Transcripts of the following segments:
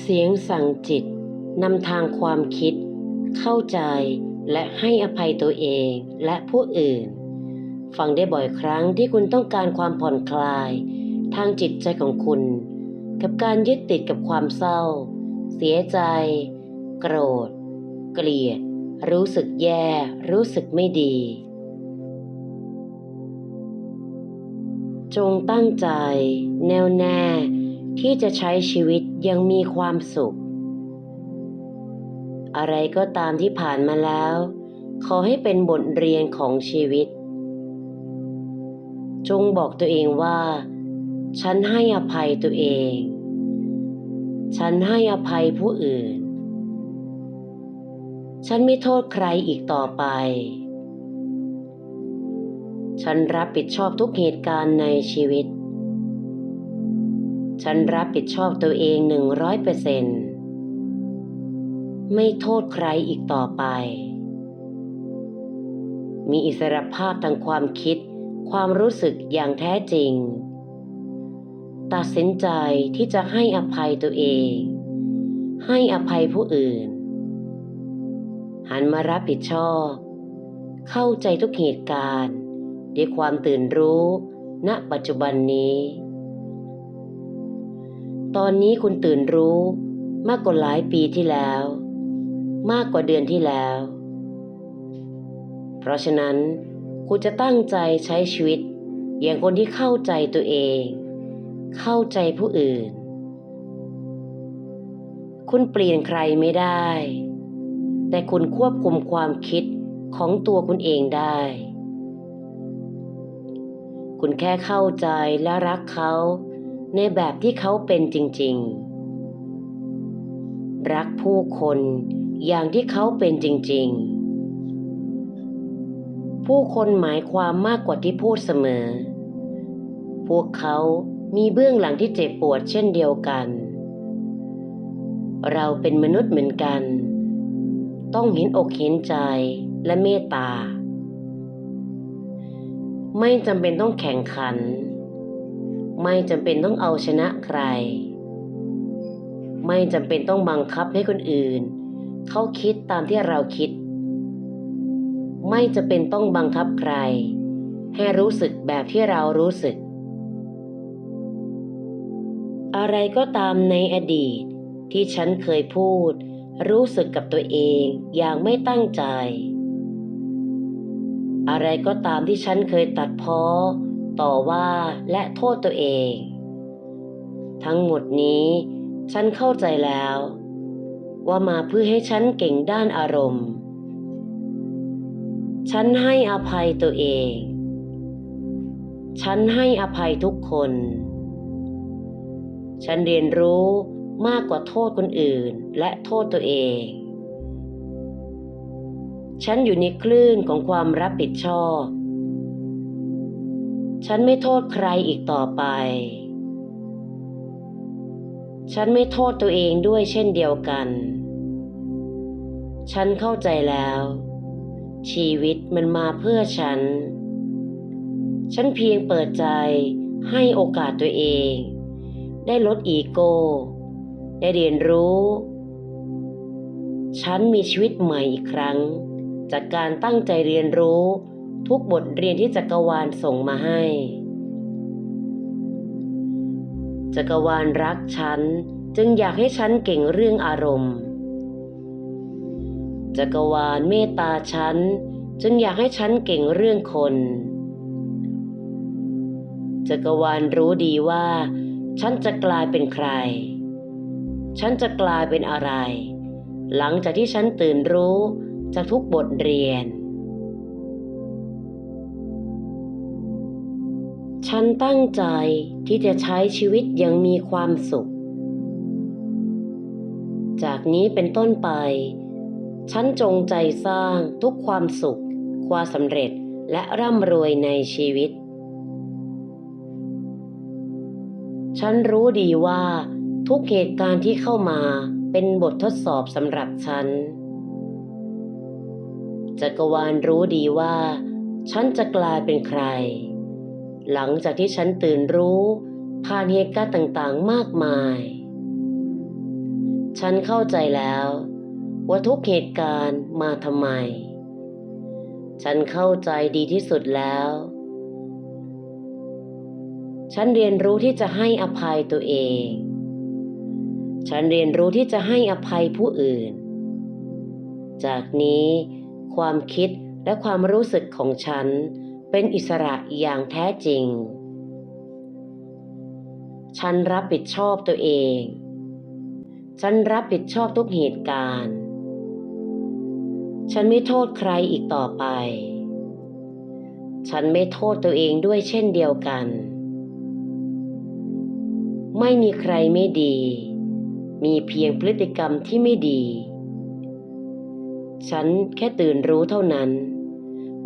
เสียงสั่งจิตนำทางความคิด เข้าใจและให้อภัยตัวเองและผู้อื่น ฟังได้บ่อยครั้งที่คุณต้องการความผ่อนคลาย ทางจิตใจของคุณ กับการยึดติดกับความเศร้า เสียใจ โกรธ เกลียด รู้สึกแย่ รู้สึกไม่ดี จงตั้งใจ แน่วแน่ ที่จะใช้ชีวิตยังมีความสุข อะไรก็ตามที่ผ่านมาแล้ว ขอให้เป็นบทเรียนของชีวิต จงบอกตัวเองว่า ฉันให้อภัยตัวเอง ฉันให้อภัยผู้อื่น ฉันไม่โทษใครอีกต่อไป ฉันรับผิดชอบทุกเหตุการณ์ในชีวิต ฉันรับผิดชอบตัวเองหนึ่งร้อยเปอร์เซนต์ไม่โทษใครอีกต่อไป มีอิสรภาพทางความคิด ความรู้สึกอย่างแท้จริง ตัดสินใจที่จะให้อภัยตัวเอง ให้อภัยผู้อื่น หันมารับผิดชอบ เข้าใจทุกเหตุการณ์ด้วยความตื่นรู้ณปัจจุบันนี้ ตอนนี้คุณตื่นรู้มากกว่าหลายปีที่แล้ว มากกว่าเดือนที่แล้ว เพราะฉะนั้นคุณจะตั้งใจใช้ชีวิต อย่างคนที่เข้าใจตัวเอง เข้าใจผู้อื่น คุณเปลี่ยนใครไม่ได้ แต่คุณควบคุมความคิดของตัวคุณเองได้ คุณแค่เข้าใจและรักเขา ในแบบที่เขาเป็นจริง ๆ รักผู้คนอย่างที่เขาเป็นจริง ๆ ผู้คนหมายความมากกว่าที่พูดเสมอ พวกเขามีเบื้องหลังที่เจ็บปวดเช่นเดียวกัน เราเป็นมนุษย์เหมือนกัน ต้องเห็นอกเห็นใจและเมตตา ไม่จำเป็นต้องแข่งขัน ไม่จำเป็นต้องเอาชนะใคร ไม่จำเป็นต้องบังคับให้คนอื่น เขาคิดตามที่เราคิด ไม่จำเป็นต้องบังคับใคร ให้รู้สึกแบบที่เรารู้สึก อะไรก็ตามในอดีตที่ฉันเคยพูด รู้สึกกับตัวเองอย่างไม่ตั้งใจ อะไรก็ตามที่ฉันเคยตัดพ้อ ต่อว่าและโทษตัวเอง ทั้งหมดนี้ฉันเข้าใจแล้ว ว่ามาเพื่อให้ฉันเก่งด้านอารมณ์ ฉันให้อภัยตัวเอง ฉันให้อภัยทุกคน ฉันเรียนรู้มากกว่าโทษคนอื่นและโทษตัวเอง ฉันอยู่ในคลื่นของความรับผิดชอบ ฉันไม่โทษใครอีกต่อไป ฉันไม่โทษตัวเองด้วยเช่นเดียวกัน ฉันเข้าใจแล้ว ชีวิตมันมาเพื่อฉัน ฉันเพียงเปิดใจให้โอกาสตัวเอง ได้ลดอีโก้ ได้เรียนรู้ ฉันมีชีวิตใหม่อีกครั้ง จากการตั้งใจเรียนรู้ ทุกบทเรียนที่จักรวาลส่งมาให้ จักรวาลรักฉันจึงอยากให้ฉันเก่งเรื่องอารมณ์ จักรวาลเมตตาฉันจึงอยากให้ฉันเก่งเรื่องคน จักรวาลรู้ดีว่า ฉันจะกลายเป็นใคร ฉันจะกลายเป็นอะไร หลังจากที่ฉันตื่นรู้จากทุกบทเรียน ฉันตั้งใจที่จะใช้ชีวิตอย่างมีความสุข จากนี้เป็นต้นไป ฉันจงใจสร้างทุกความสุข ความสำเร็จและร่ำรวยในชีวิต ฉันรู้ดีว่าทุกเหตุการณ์ที่เข้ามาเป็นบททดสอบสำหรับฉัน จักรวาลรู้ดีว่า ฉันจะกลายเป็นใคร หลังจากที่ฉันตื่นรู้ผ่านเหตุการณ์ต่างๆ มากมาย ฉันเข้าใจแล้ว ว่าทุกเหตุการณ์มาทำไม ฉันเข้าใจดีที่สุดแล้ว ฉันเรียนรู้ที่จะให้อภัยตัวเอง ฉันเรียนรู้ที่จะให้อภัยผู้อื่น จากนี้ ความคิดและความรู้สึกของฉัน เป็นอิสระอย่างแท้จริง ฉันรับผิดชอบตัวเอง ฉันรับผิดชอบทุกเหตุการณ์ ฉันไม่โทษใครอีกต่อไป ฉันไม่โทษตัวเองด้วยเช่นเดียวกัน ไม่มีใครไม่ดี มีเพียงพฤติกรรมที่ไม่ดี ฉันแค่ตื่นรู้เท่านั้น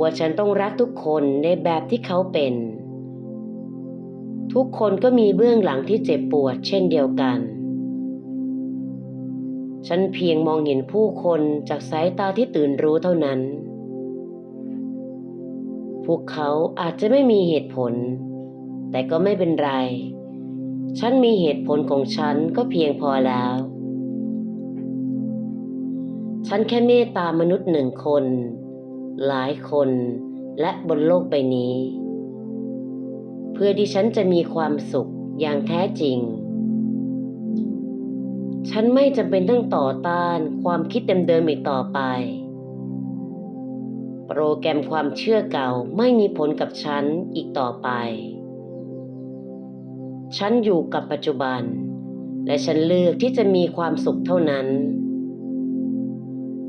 ว่าฉันต้องรักทุกคนในแบบที่เขาเป็น ทุกคนก็มีเบื้องหลังที่เจ็บปวดเช่นเดียวกัน ฉันเพียงมองเห็นผู้คนจากสายตาที่ตื่นรู้เท่านั้น พวกเขาอาจจะไม่มีเหตุผล แต่ก็ไม่เป็นไร ฉันมีเหตุผลของฉันก็เพียงพอแล้วฉันแค่เมตตามนุษย์หนึ่งคน หลายคนและบนโลกใบนี้ เพื่อที่ฉันจะมีความสุขอย่างแท้จริง ฉันไม่จำเป็นต้องต่อต้านความคิดเดิมๆอีกต่อไป โปรแกรมความเชื่อเก่าไม่มีผลกับฉันอีกต่อไป ฉันอยู่กับปัจจุบัน และฉันเลือกที่จะมีความสุขเท่านั้น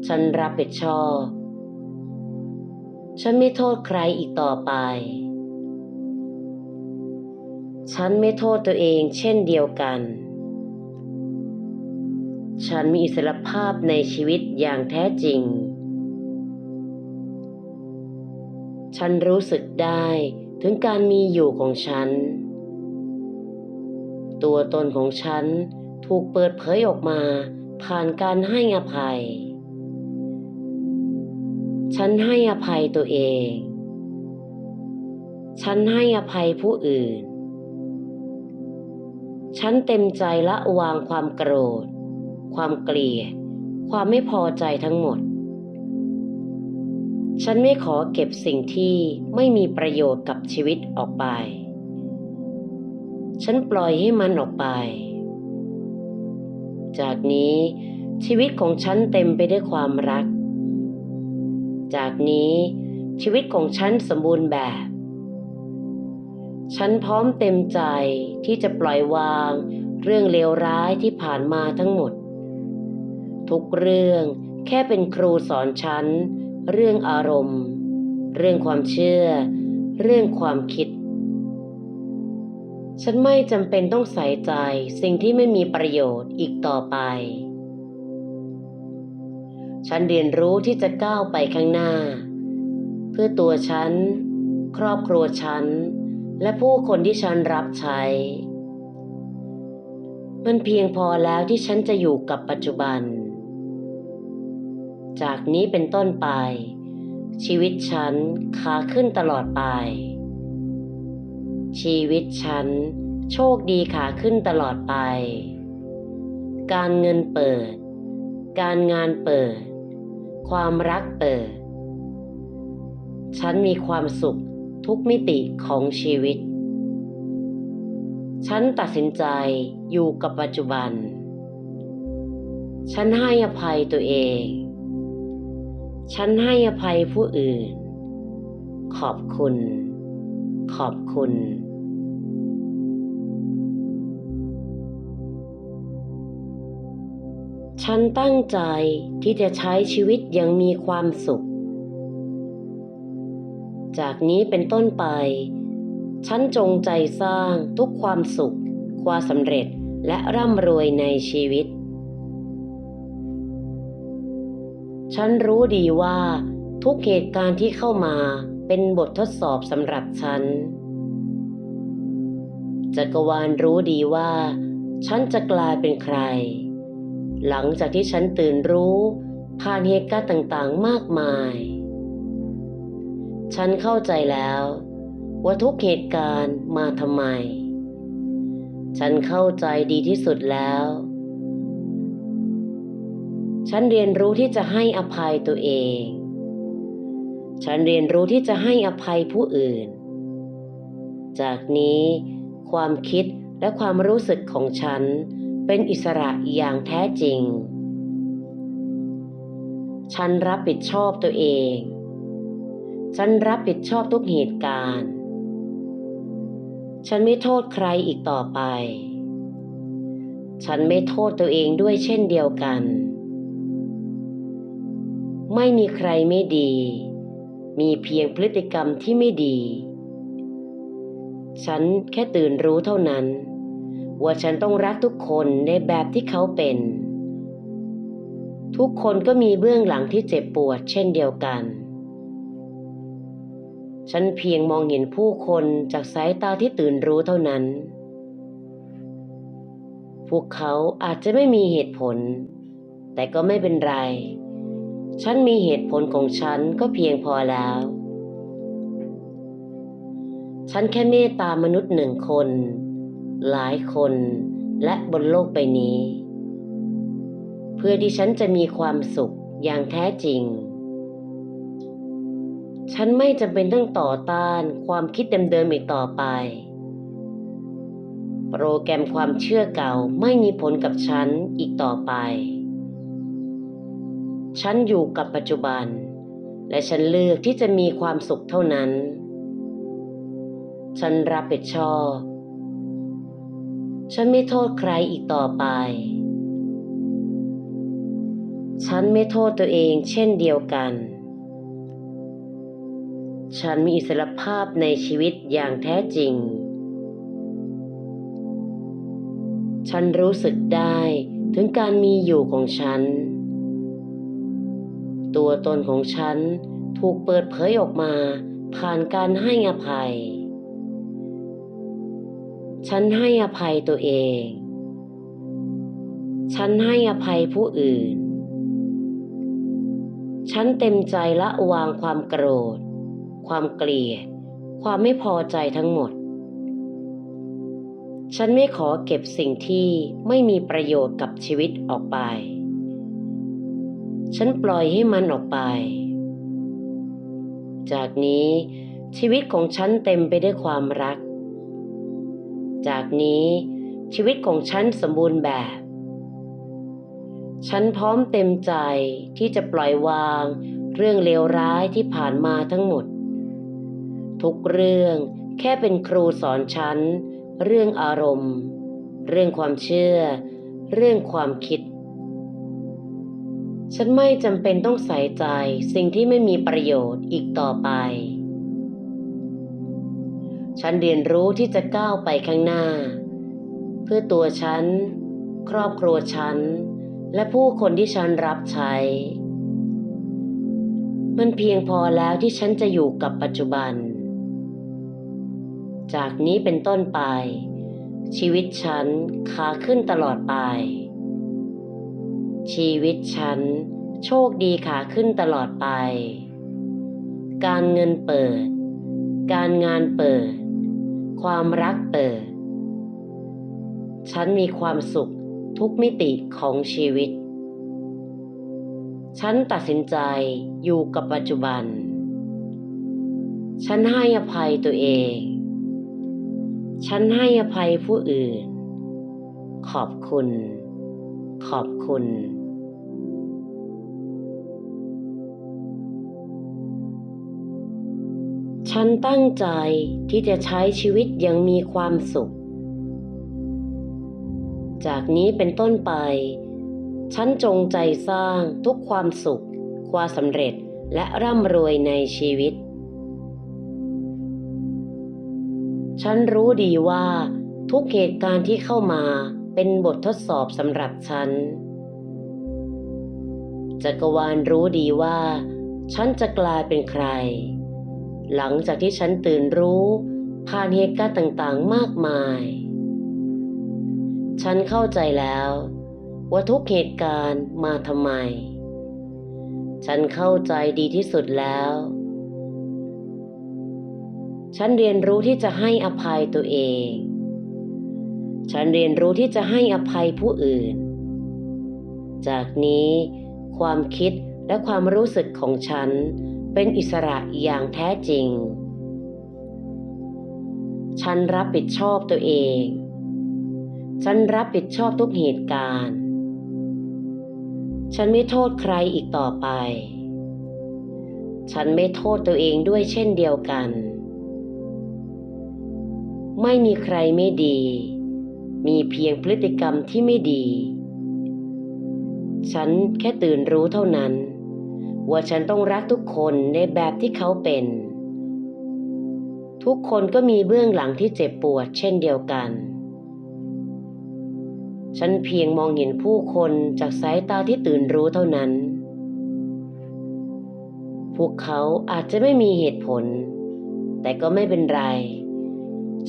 ฉันรับผิดชอบ ฉันไม่โทษใครอีกต่อไป ฉันไม่โทษตัวเองเช่นเดียวกัน ฉันมีอิสรภาพในชีวิตอย่างแท้จริง ฉันรู้สึกได้ถึงการมีอยู่ของฉัน ตัวตนของฉันถูกเปิดเผยออกมาผ่านการให้อภัย ฉันให้อภัยตัวเอง ฉันให้อภัยผู้อื่น ฉันเต็มใจละวางความโกรธ ความเกลียด ความไม่พอใจทั้งหมด ฉันไม่ขอเก็บสิ่งที่ไม่มีประโยชน์กับชีวิตออกไป ฉันปล่อยให้มันออกไป จากนี้ชีวิตของฉันเต็มไปด้วยความรัก จากนี้ชีวิตของฉันสมบูรณ์แบบ ฉันพร้อมเต็มใจที่จะปล่อยวางเรื่องเลวร้ายที่ผ่านมาทั้งหมด ทุกเรื่องแค่เป็นครูสอนฉัน เรื่องอารมณ์ เรื่องความเชื่อ เรื่องความคิด ฉันไม่จำเป็นต้องใส่ใจสิ่งที่ไม่มีประโยชน์อีกต่อไป ฉันเรียนรู้ที่จะก้าวไปข้างหน้า เพื่อตัวฉัน ครอบครัวฉัน และผู้คนที่ฉันรับใช้ มันเพียงพอแล้วที่ฉันจะอยู่กับปัจจุบัน จากนี้เป็นต้นไป ชีวิตฉันขาขึ้นตลอดไป ชีวิตฉันโชคดีขาขึ้นตลอดไป การเงินเปิด การงานเปิด ความรักเปิดฉันมีความสุขทุกมิติของชีวิต ฉันตัดสินใจอยู่กับปัจจุบัน ฉันให้อภัยตัวเอง ฉันให้อภัยผู้อื่น ขอบคุณ ขอบคุณ ฉันตั้งใจที่จะใช้ชีวิตอย่างมีความสุข จากนี้เป็นต้นไป ฉันจงใจสร้างทุกความสุข ความสำเร็จและร่ำรวยในชีวิต ฉันรู้ดีว่าทุกเหตุการณ์ที่เข้ามาเป็นบททดสอบสำหรับฉัน จักรวาลรู้ดีว่า ฉันจะกลายเป็นใคร หลังจากที่ฉันตื่นรู้ ผ่านเหตุการณ์ต่างๆ มากมาย ฉันเข้าใจแล้ว ว่าทุกเหตุการณ์มาทำไม ฉันเข้าใจดีที่สุดแล้ว ฉันเรียนรู้ที่จะให้อภัยตัวเอง ฉันเรียนรู้ที่จะให้อภัยผู้อื่น จากนี้ ความคิดและความรู้สึกของฉัน เป็นอิสระอย่างแท้จริง ฉันรับผิดชอบตัวเอง ฉันรับผิดชอบทุกเหตุการณ์ ฉันไม่โทษใครอีกต่อไป ฉันไม่โทษตัวเองด้วยเช่นเดียวกัน ไม่มีใครไม่ดี มีเพียงพฤติกรรมที่ไม่ดี ฉันแค่ตื่นรู้เท่านั้น ว่าฉันต้องรักทุกคนในแบบที่เขาเป็น ทุกคนก็มีเบื้องหลังที่เจ็บปวดเช่นเดียวกัน ฉันเพียงมองเห็นผู้คนจากสายตาที่ตื่นรู้เท่านั้น พวกเขาอาจจะไม่มีเหตุผล แต่ก็ไม่เป็นไร ฉันมีเหตุผลของฉันก็เพียงพอแล้ว ฉันแค่เมตตามนุษย์หนึ่งคน หลายคนและบนโลกใบนี้ เพื่อที่ฉันจะมีความสุขอย่างแท้จริง ฉันไม่จำเป็นต้องต่อต้านความคิดเดิมๆอีกต่อไป โปรแกรมความเชื่อเก่าไม่มีผลกับฉันอีกต่อไป ฉันอยู่กับปัจจุบัน และฉันเลือกที่จะมีความสุขเท่านั้น ฉันรับผิดชอบ ฉันไม่โทษใครอีกต่อไป ฉันไม่โทษตัวเองเช่นเดียวกัน ฉันมีอิสรภาพในชีวิตอย่างแท้จริง ฉันรู้สึกได้ถึงการมีอยู่ของฉัน ตัวตนของฉันถูกเปิดเผยออกมาผ่านการให้อภัย ฉันให้อภัยตัวเอง ฉันให้อภัยผู้อื่น ฉันเต็มใจละวางความโกรธ ความเกลียด ความไม่พอใจทั้งหมด ฉันไม่ขอเก็บสิ่งที่ไม่มีประโยชน์กับชีวิตออกไป ฉันปล่อยให้มันออกไป จากนี้ชีวิตของฉันเต็มไปด้วยความรัก จากนี้ชีวิตของฉันสมบูรณ์แบบ ฉันพร้อมเต็มใจที่จะปล่อยวางเรื่องเลวร้ายที่ผ่านมาทั้งหมด ทุกเรื่องแค่เป็นครูสอนฉัน เรื่องอารมณ์ เรื่องความเชื่อ เรื่องความคิด ฉันไม่จำเป็นต้องใส่ใจสิ่งที่ไม่มีประโยชน์อีกต่อไป ฉันเรียนรู้ที่จะก้าวไปข้างหน้า เพื่อตัวฉัน ครอบครัวฉัน และผู้คนที่ฉันรับใช้ มันเพียงพอแล้วที่ฉันจะอยู่กับปัจจุบัน จากนี้เป็นต้นไป ชีวิตฉันขาขึ้นตลอดไป ชีวิตฉันโชคดีขาขึ้นตลอดไป การเงินเปิด การงานเปิด ความรักเปิดฉันมีความสุขทุกมิติของชีวิต ฉันตัดสินใจอยู่กับปัจจุบัน ฉันให้อภัยตัวเอง ฉันให้อภัยผู้อื่น ขอบคุณ ขอบคุณ ฉันตั้งใจที่จะใช้ชีวิตอยังมีความสุข จากนี้เป็นต้นไป ฉันจงใจสร้างทุกความสุข ความสำเร็จและร่ำรวยในชีวิต ฉันรู้ดีว่าทุกเหตุการณ์ที่เข้ามาเป็นบททดสอบสำหรับฉัน จักรวาลรู้ดีว่า ฉันจะกลายเป็นใคร หลังจากที่ฉันตื่นรู้ผ่านเหตุการณ์ต่างๆ มากมาย ฉันเข้าใจแล้ว ว่าทุกเหตุการณ์มาทำไม ฉันเข้าใจดีที่สุดแล้ว ฉันเรียนรู้ที่จะให้อภัยตัวเอง ฉันเรียนรู้ที่จะให้อภัยผู้อื่น จากนี้ ความคิดและความรู้สึกของฉัน เป็นอิสระอย่างแท้จริง ฉันรับผิดชอบตัวเอง ฉันรับผิดชอบทุกเหตุการณ์ ฉันไม่โทษใครอีกต่อไป ฉันไม่โทษตัวเองด้วยเช่นเดียวกัน ไม่มีใครไม่ดี มีเพียงพฤติกรรมที่ไม่ดี ฉันแค่ตื่นรู้เท่านั้น ว่าฉันต้องรักทุกคนในแบบที่เขาเป็น ทุกคนก็มีเบื้องหลังที่เจ็บปวดเช่นเดียวกัน ฉันเพียงมองเห็นผู้คนจากสายตาที่ตื่นรู้เท่านั้น พวกเขาอาจจะไม่มีเหตุผล แต่ก็ไม่เป็นไร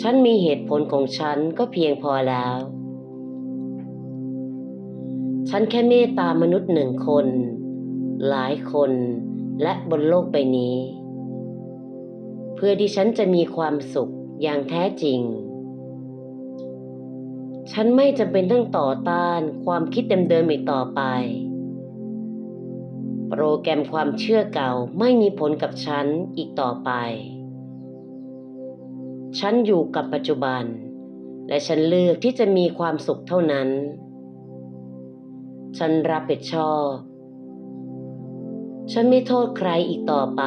ฉันมีเหตุผลของฉันก็เพียงพอแล้วฉันแค่เมตตามนุษย์หนึ่งคน หลายคนและบนโลกใบนี้ เพื่อที่ฉันจะมีความสุขอย่างแท้จริง ฉันไม่จำเป็นต้องต่อต้านความคิดเดิมๆอีกต่อไป โปรแกรมความเชื่อเก่าไม่มีผลกับฉันอีกต่อไป ฉันอยู่กับปัจจุบัน และฉันเลือกที่จะมีความสุขเท่านั้น ฉันรับผิดชอบ ฉันไม่โทษใครอีกต่อไป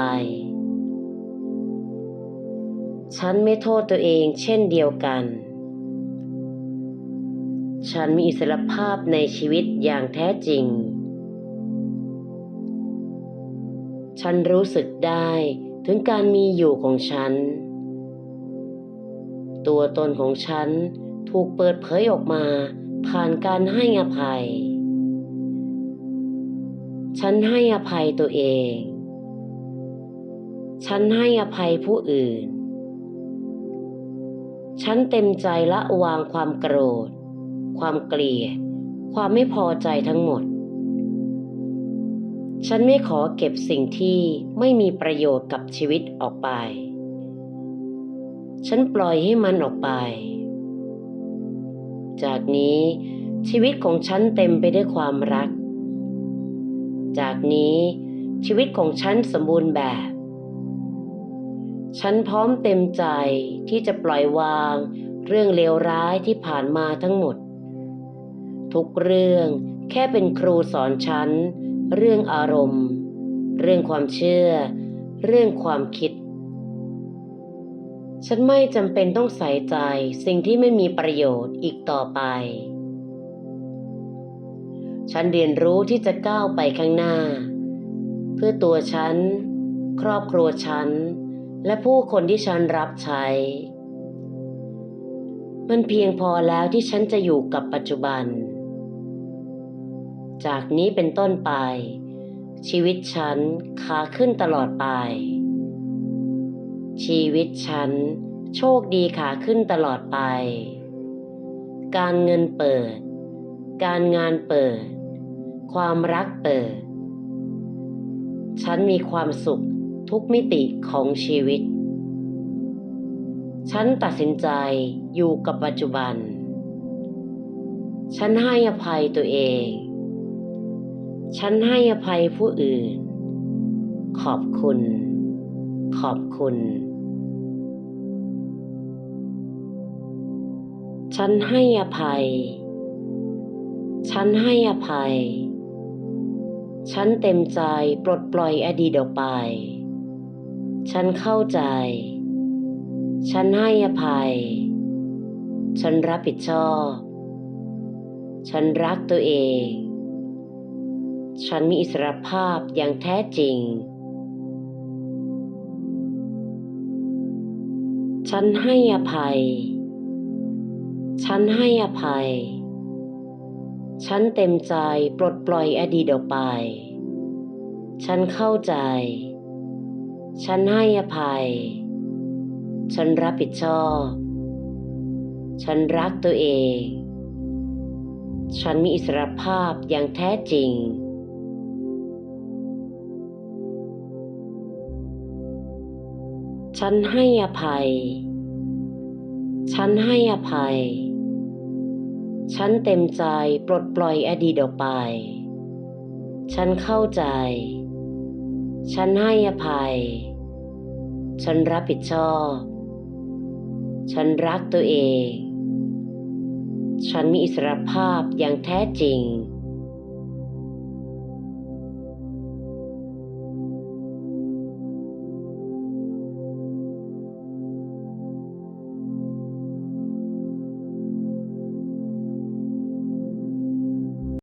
ฉันไม่โทษตัวเองเช่นเดียวกัน ฉันมีอิสรภาพในชีวิตอย่างแท้จริง ฉันรู้สึกได้ถึงการมีอยู่ของฉัน ตัวตนของฉันถูกเปิดเผยออกมาผ่านการให้อภัย ฉันให้อภัยตัวเอง ฉันให้อภัยผู้อื่น ฉันเต็มใจละวางความโกรธ ความเกลียด ความไม่พอใจทั้งหมด ฉันไม่ขอเก็บสิ่งที่ไม่มีประโยชน์กับชีวิตออกไป ฉันปล่อยให้มันออกไป จากนี้ชีวิตของฉันเต็มไปด้วยความรัก จากนี้ชีวิตของฉันสมบูรณ์แบบ ฉันพร้อมเต็มใจที่จะปล่อยวางเรื่องเลวร้ายที่ผ่านมาทั้งหมด ทุกเรื่องแค่เป็นครูสอนฉัน เรื่องอารมณ์ เรื่องความเชื่อ เรื่องความคิด ฉันไม่จำเป็นต้องใส่ใจสิ่งที่ไม่มีประโยชน์อีกต่อไป ฉันเรียนรู้ที่จะก้าวไปข้างหน้า เพื่อตัวฉัน ครอบครัวฉัน และผู้คนที่ฉันรับใช้ มันเพียงพอแล้วที่ฉันจะอยู่กับปัจจุบัน จากนี้เป็นต้นไป ชีวิตฉันขาขึ้นตลอดไป ชีวิตฉันโชคดีขาขึ้นตลอดไป การเงินเปิด การงานเปิด ความรักเปิด ฉันมีความสุขทุกมิติของชีวิต ฉันตัดสินใจอยู่กับปัจจุบัน ฉันให้อภัยตัวเอง ฉันให้อภัยผู้อื่น ขอบคุณ ขอบคุณฉันให้อภัย ฉันให้อภัย ฉันเต็มใจปลดปล่อยอดีตออกไป ฉันเข้าใจ ฉันให้อภัย ฉันรับผิดชอบ ฉันรักตัวเอง ฉันมีอิสรภาพอย่างแท้จริง ฉันให้อภัย ฉันให้อภัย ฉันเต็มใจปลดปล่อยอดีตออกไป ฉันเข้าใจ ฉันให้อภัย ฉันรับผิดชอบ ฉันรักตัวเอง ฉันมีอิสรภาพอย่างแท้จริง ฉันให้อภัย ฉันให้อภัย ฉันเต็มใจปลดปล่อยอดีตออกไป ฉันเข้าใจ ฉันให้อภัย ฉันรับผิดชอบ ฉันรักตัวเอง ฉันมีอิสรภาพอย่างแท้จริง